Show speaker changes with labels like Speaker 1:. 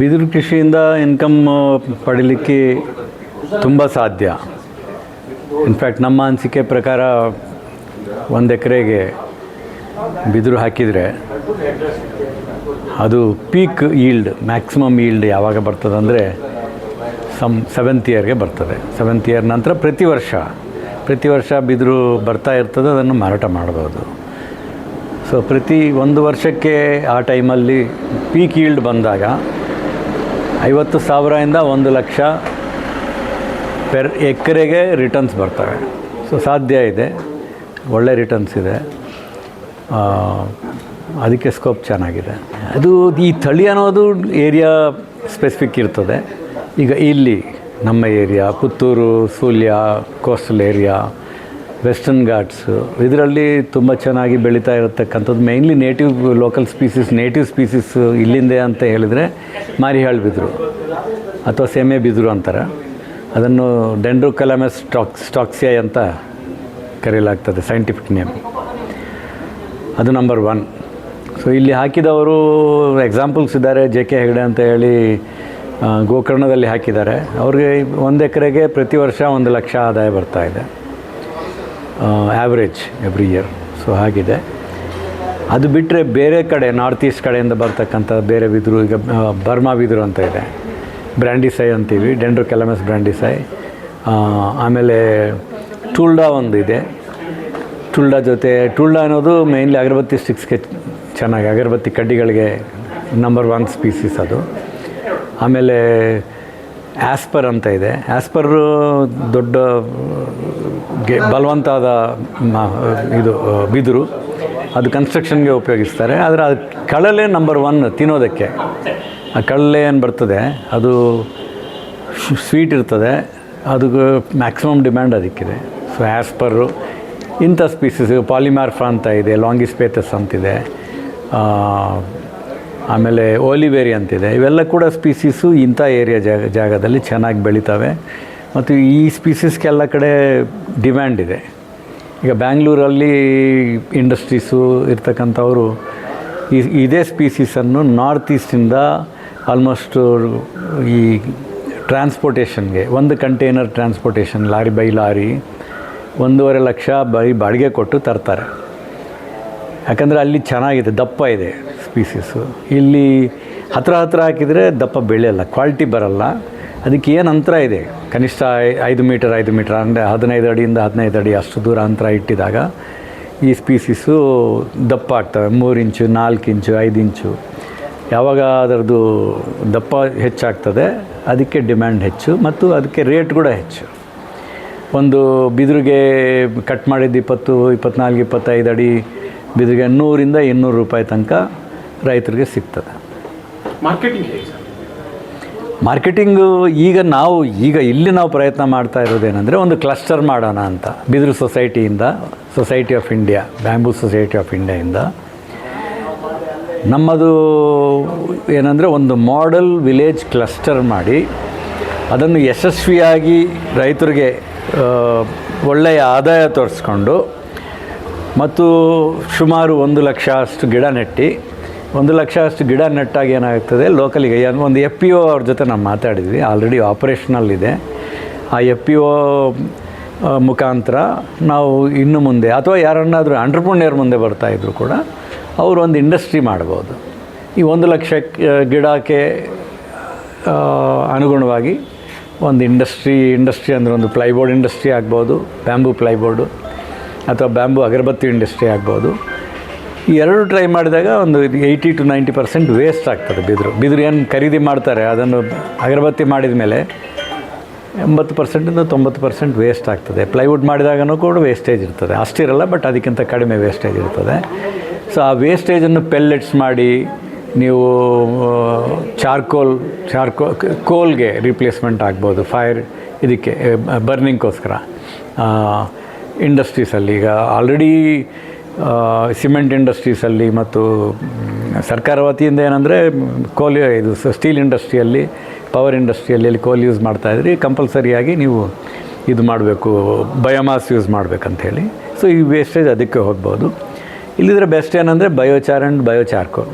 Speaker 1: ಬಿದಿರು ಕೃಷಿಯಿಂದ ಇನ್ಕಮ್ ಪಡೀಲಿಕ್ಕೆ ತುಂಬ ಸಾಧ್ಯ. ಇನ್ಫ್ಯಾಕ್ಟ್ ನಮ್ಮ ಅನಿಸಿಕೆ ಪ್ರಕಾರ ಒಂದು ಎಕರೆಗೆ ಬಿದಿರು ಹಾಕಿದರೆ ಅದು ಪೀಕ್ ಈಲ್ಡ್ ಮ್ಯಾಕ್ಸಿಮಮ್ ಈಲ್ಡ್ ಯಾವಾಗ ಬರ್ತದೆ ಅಂದರೆ ಸಮ್ ಸೆವೆಂತ್ ಇಯರ್ಗೆ ಬರ್ತದೆ. ಸೆವೆಂತ್ ಇಯರ್ ನಂತರ ಪ್ರತಿ ವರ್ಷ ಪ್ರತಿ ವರ್ಷ ಬಿದಿರು ಬರ್ತಾ ಇರ್ತದೆ, ಅದನ್ನು ಮಾರಾಟ ಮಾಡ್ಬೋದು ಸೊ ಪ್ರತಿ ಒಂದು ವರ್ಷಕ್ಕೆ ಆ ಟೈಮಲ್ಲಿ ಪೀಕ್ ಈಲ್ಡ್ ಬಂದಾಗ ಐವತ್ತು ಸಾವಿರದಿಂದ ಒಂದು ಲಕ್ಷ ಪೆರ್ ಎಕರೆಗೆ ರಿಟರ್ನ್ಸ್ ಬರ್ತವೆ. ಸೊ ಸಾಧ್ಯ ಇದೆ. ಒಳ್ಳೆ ರಿಟರ್ನ್ಸ್ ಇದೆ. ಅದಕ್ಕೆ ಸ್ಕೋಪ್ ಚೆನ್ನಾಗಿದೆ. ಅದು ಈ ತಳಿ ಅನ್ನೋದು ಏರಿಯಾ ಸ್ಪೆಸಿಫಿಕ್ ಇರ್ತದೆ. ಈಗ ಇಲ್ಲಿ ನಮ್ಮ area Puttur, Sullia coastal area western ghats ಇದರಲ್ಲಿ ತುಂಬ ಚೆನ್ನಾಗಿ ಬೆಳೀತಾ ಇರತಕ್ಕಂಥದ್ದು. Mainly native local species native species ಇಲ್ಲಿಂದೆ ಅಂತ ಹೇಳಿದರೆ ಮಾರಿಹಾಳ್ ಬಿದ್ರು ಅಥವಾ ಸೇಮೆ ಬಿದ್ರು ಅಂತಾರೆ. ಅದನ್ನು ಡೆಂಡ್ರು ಕಲಮಸ್ ಸ್ಟಾಕ್ ಸ್ಟಾಕ್ಸಿಯಾ ಅಂತ ಕರೆಯಲಾಗ್ತದೆ ಸೈಂಟಿಫಿಕ್ ನೇಮ್ ಅದು ನಂಬರ್ ಒನ್ ಸೊ ಇಲ್ಲಿ ಹಾಕಿದವರು ಎಕ್ಸಾಂಪಲ್ಸ್ ಇದ್ದಾರೆ. ಜೆ ಕೆ ಹೆಗಡೆ ಅಂತ ಹೇಳಿ ಗೋಕರ್ಣದಲ್ಲಿ ಹಾಕಿದ್ದಾರೆ. ಅವ್ರಿಗೆ ಒಂದು ಎಕರೆಗೆ ಪ್ರತಿ ವರ್ಷ ಒಂದು ಲಕ್ಷ ಆದಾಯ ಬರ್ತಾ ಇದೆ. ಆ್ಯಾವ್ರೇಜ್ ಎವ್ರಿ ಇಯರ್ ಸೊ ಹಾಗಿದೆ. ಅದು ಬಿಟ್ಟರೆ ಬೇರೆ ಕಡೆ ನಾರ್ತ್ ಈಸ್ಟ್ ಕಡೆಯಿಂದ ಬರ್ತಕ್ಕಂಥ ಬೇರೆ ಬಿದಿರು ಈಗ ಬರ್ಮಾ ಬಿದ್ರು ಅಂತ ಇದೆ. ಬ್ರ್ಯಾಂಡಿಸೈ ಅಂತೀವಿ ಡೆಂಡ್ರು ಕೆಲಮಸ್ ಬ್ರ್ಯಾಂಡಿಸೈ ಆಮೇಲೆ ಟುಲ್ಡಾ ಒಂದು ಇದೆ. ಟುಲ್ಡಾ ಜೊತೆ ಟುಲ್ಡಾ ಅನ್ನೋದು ಮೇಯ್ನ್ಲಿ ಅಗರಬತ್ತಿ ಸ್ಟಿಕ್ಸ್ಗೆ ಚೆನ್ನಾಗಿ, ಅಗರಬತ್ತಿ ಕಡ್ಡಿಗಳಿಗೆ ನಂಬರ್ ಒನ್ ಸ್ಪೀಸೀಸ್ ಅದು. ಆಮೇಲೆ ಆಸ್ಪರ್ ಅಂತ ಇದೆ. ಆಸ್ಪರ್ ದೊಡ್ಡ, ಗೆ ಬಲವಂತಾದ ಇದು ಬಿದಿರು. ಅದು ಕನ್ಸ್ಟ್ರಕ್ಷನ್ಗೆ ಉಪಯೋಗಿಸ್ತಾರೆ. ಆದರೆ ಅದು ಕಳಲೆ ನಂಬರ್ ಒನ್ ತಿನ್ನೋದಕ್ಕೆ. ಆ ಕಳಲೆ ಏನು ಬರ್ತದೆ, ಅದು ಸ್ವೀಟ್ ಇರ್ತದೆ. ಅದು ಮ್ಯಾಕ್ಸಿಮಮ್ ಡಿಮ್ಯಾಂಡ್ ಅದಕ್ಕಿದೆ. ಸೊ ಆ್ಯಸ್ಪರು ಇಂಥ ಸ್ಪೀಸಸ್ ಪಾಲಿಮಾರ್ಫಾ ಅಂತ ಇದೆ ಲಾಂಗಿಸ್ಪೇತಸ್ ಅಂತಿದೆ. ಆಮೇಲೆ ಓಲಿವೇರಿ ಅಂತಿದೆ. ಇವೆಲ್ಲ ಕೂಡ ಸ್ಪೀಸೀಸು ಇಂಥ ಏರಿಯಾ ಜಾಗ ಜಾಗದಲ್ಲಿ ಚೆನ್ನಾಗಿ ಬೆಳೀತವೆ. ಮತ್ತು ಈ ಸ್ಪೀಸೀಸ್ಗೆಲ್ಲ ಕಡೆ ಡಿಮ್ಯಾಂಡ್ ಇದೆ. ಈಗ ಬ್ಯಾಂಗ್ಳೂರಲ್ಲಿ ಇಂಡಸ್ಟ್ರೀಸು ಇರ್ತಕ್ಕಂಥವರು ಈ, ಇದೇ ಸ್ಪೀಸೀಸನ್ನು ನಾರ್ತ್ ಈಸ್ಟಿಂದ ಆಲ್ಮೋಸ್ಟ್ ಈ ಟ್ರಾನ್ಸ್ಪೋರ್ಟೇಷನ್ಗೆ ಒಂದು container transportation lorry by lorry ಒಂದೂವರೆ ಲಕ್ಷ ಬೈ ಬಾಡಿಗೆ ಕೊಟ್ಟು ತರ್ತಾರೆ. ಯಾಕಂದರೆ ಅಲ್ಲಿ ಚೆನ್ನಾಗಿದೆ, ದಪ್ಪ ಇದೆ. ಸ್ಪೀಸೀಸು ಇಲ್ಲಿ ಹತ್ರ ಹತ್ರ ಹಾಕಿದರೆ ದಪ್ಪ ಬೆಳೆಯಲ್ಲ ಕ್ವಾಲಿಟಿ ಬರಲ್ಲ. ಅದಕ್ಕೆ ಏನು ಅಂತರ ಇದೆ? ಕನಿಷ್ಠ ಐದು ಮೀಟರ್ ಐದು ಮೀಟರ್ ಅಂದರೆ ಹದಿನೈದು ಅಡಿಯಿಂದ ಹದಿನೈದು ಅಡಿ ಅಷ್ಟು ದೂರ ಅಂತರ ಇಟ್ಟಿದಾಗ ಈ ಸ್ಪೀಸೀಸು ದಪ್ಪ ಆಗ್ತವೆ. ಮೂರು ಇಂಚು ನಾಲ್ಕು ಇಂಚು ಐದು ಇಂಚು ಯಾವಾಗ ಅದರದ್ದು ದಪ್ಪ ಹೆಚ್ಚಾಗ್ತದೆ, ಅದಕ್ಕೆ ಡಿಮ್ಯಾಂಡ್ ಹೆಚ್ಚು ಮತ್ತು ಅದಕ್ಕೆ ರೇಟ್ ಕೂಡ ಹೆಚ್ಚು. ಒಂದು ಬಿದಿರಿಗೆ ಕಟ್ ಮಾಡಿದ್ದು ಇಪ್ಪತ್ತು, ಇಪ್ಪತ್ನಾಲ್ಕು, ಇಪ್ಪತ್ತೈದು ಅಡಿ ಬಿದಿರಿಗೆ ನೂರಿಂದ ಇನ್ನೂರು ರೂಪಾಯಿ ತನಕ ರೈತರಿಗೆ ಸಿಗ್ತದೆ.
Speaker 2: ಮಾರ್ಕೆಟಿಂಗ್
Speaker 1: ಮಾರ್ಕೆಟಿಂಗು ಈಗ ನಾವು ಈಗ ಇಲ್ಲಿ ನಾವು ಪ್ರಯತ್ನ ಮಾಡ್ತಾ ಇರೋದೇನೆಂದರೆ ಒಂದು ಕ್ಲಸ್ಟರ್ ಮಾಡೋಣ ಅಂತ. ಬಿದಿರು ಸೊಸೈಟಿಯಿಂದ society of India bamboo society of ಇಂಡಿಯಾಯಿಂದ ನಮ್ಮದು ಏನಂದರೆ ಒಂದು ಮಾಡೆಲ್ ವಿಲೇಜ್ ಕ್ಲಸ್ಟರ್ ಮಾಡಿ ಅದನ್ನು ಯಶಸ್ವಿಯಾಗಿ ರೈತರಿಗೆ ಒಳ್ಳೆಯ ಆದಾಯ ತೋರಿಸ್ಕೊಂಡು ಮತ್ತು ಸುಮಾರು ಒಂದು ಲಕ್ಷ ಅಷ್ಟು ಗಿಡ ನೆಟ್ಟು ಒಂದು ಲಕ್ಷ ಅಷ್ಟು ಗಿಡ ನೆಟ್ಟಾಗಿ ಏನಾಗ್ತದೆ? ಲೋಕಲಿಗೆ ಒಂದು ಎಫ್ ಪಿ ಒ ಅವ್ರ ಜೊತೆ ನಾವು ಮಾತಾಡಿದ್ವಿ. ಆಲ್ರೆಡಿ ಆಪರೇಷನಲ್ ಇದೆ. ಆ ಎಫ್ ಪಿ ಒ ಮುಖಾಂತರ ನಾವು ಇನ್ನು ಮುಂದೆ, ಅಥವಾ ಯಾರನ್ನಾದರೂ ಅಂಟ್ರಪ್ರೂನಿಯರ್ ಮುಂದೆ ಬರ್ತಾಯಿದ್ರು ಕೂಡ ಅವರು ಒಂದು ಇಂಡಸ್ಟ್ರಿ ಮಾಡ್ಬೋದು. ಈ ಒಂದು ಲಕ್ಷ ಗಿಡಕ್ಕೆ ಅನುಗುಣವಾಗಿ ಒಂದು ಇಂಡಸ್ಟ್ರಿ ಇಂಡಸ್ಟ್ರಿ ಅಂದರೆ ಒಂದು ಪ್ಲೈಬೋರ್ಡ್ ಇಂಡಸ್ಟ್ರಿ ಆಗ್ಬೋದು ಬ್ಯಾಂಬೂ ಪ್ಲೈಬೋರ್ಡು ಅಥವಾ ಬ್ಯಾಂಬೂ ಅಗರಬತ್ತಿ ಇಂಡಸ್ಟ್ರಿ ಆಗ್ಬೋದು. ಎರಡು ಟ್ರೈ ಮಾಡಿದಾಗ ಒಂದು eighty to ninety percent waste ಆಗ್ತದೆ ಬಿದಿರು. ಬಿದಿರು ಏನು ಖರೀದಿ ಮಾಡ್ತಾರೆ, ಅದನ್ನು ಅಗರಬತ್ತಿ ಮಾಡಿದ ಮೇಲೆ ಎಂಬತ್ತು ಪರ್ಸೆಂಟಿಂದ ತೊಂಬತ್ತು ಪರ್ಸೆಂಟ್ ವೇಸ್ಟ್ ಆಗ್ತದೆ. ಪ್ಲೈವುಡ್ ಮಾಡಿದಾಗನೂ ಕೂಡ ವೇಸ್ಟೇಜ್ ಇರ್ತದೆ. ಅಷ್ಟಿರಲ್ಲ ಬಟ್ ಅದಕ್ಕಿಂತ ಕಡಿಮೆ ವೇಸ್ಟೇಜ್ ಇರ್ತದೆ. ಸೊ ಆ ವೇಸ್ಟೇಜನ್ನು ಪೆಲ್ಲೆಟ್ಸ್ ಮಾಡಿ, ನೀವು ಚಾರ್ಕೋಲ್ ಚಾರ್ಕೋ ಕೋಲ್ಗೆ ರಿಪ್ಲೇಸ್ಮೆಂಟ್ ಆಗ್ಬೋದು ಫೈರ್ ಇದಕ್ಕೆ ಬರ್ನಿಂಗ್ಗೋಸ್ಕರ ಇಂಡಸ್ಟ್ರೀಸಲ್ಲಿ ಈಗ ಆಲ್ರೆಡಿ ಸಿಮೆಂಟ್ ಇಂಡಸ್ಟ್ರೀಸಲ್ಲಿ ಮತ್ತು ಸರ್ಕಾರ ವತಿಯಿಂದ ಏನಂದರೆ, ಕೋಲ್, ಇದು ಸ್ಟೀಲ್ ಇಂಡಸ್ಟ್ರಿಯಲ್ಲಿ, ಪವರ್ ಇಂಡಸ್ಟ್ರಿಯಲ್ಲಿ ಕೋಲ್ ಯೂಸ್ ಮಾಡ್ತಾಯಿದ್ರಿ ಕಂಪಲ್ಸರಿಯಾಗಿ ನೀವು ಇದು ಮಾಡಬೇಕು, ಬಯೋಮಾಸ್ ಯೂಸ್ ಮಾಡಬೇಕಂಥೇಳಿ ಸೊ ಈ ವೇಸ್ಟೇಜ್ ಅದಕ್ಕೆ ಹೋಗ್ಬೋದು. ಇಲ್ಲಿದ್ರೆ ಬೆಸ್ಟ್ ಏನಂದರೆ ಬಯೋಚಾರ್ ಆ್ಯಂಡ್ ಬಯೋಚಾರ್ಕೋಲ್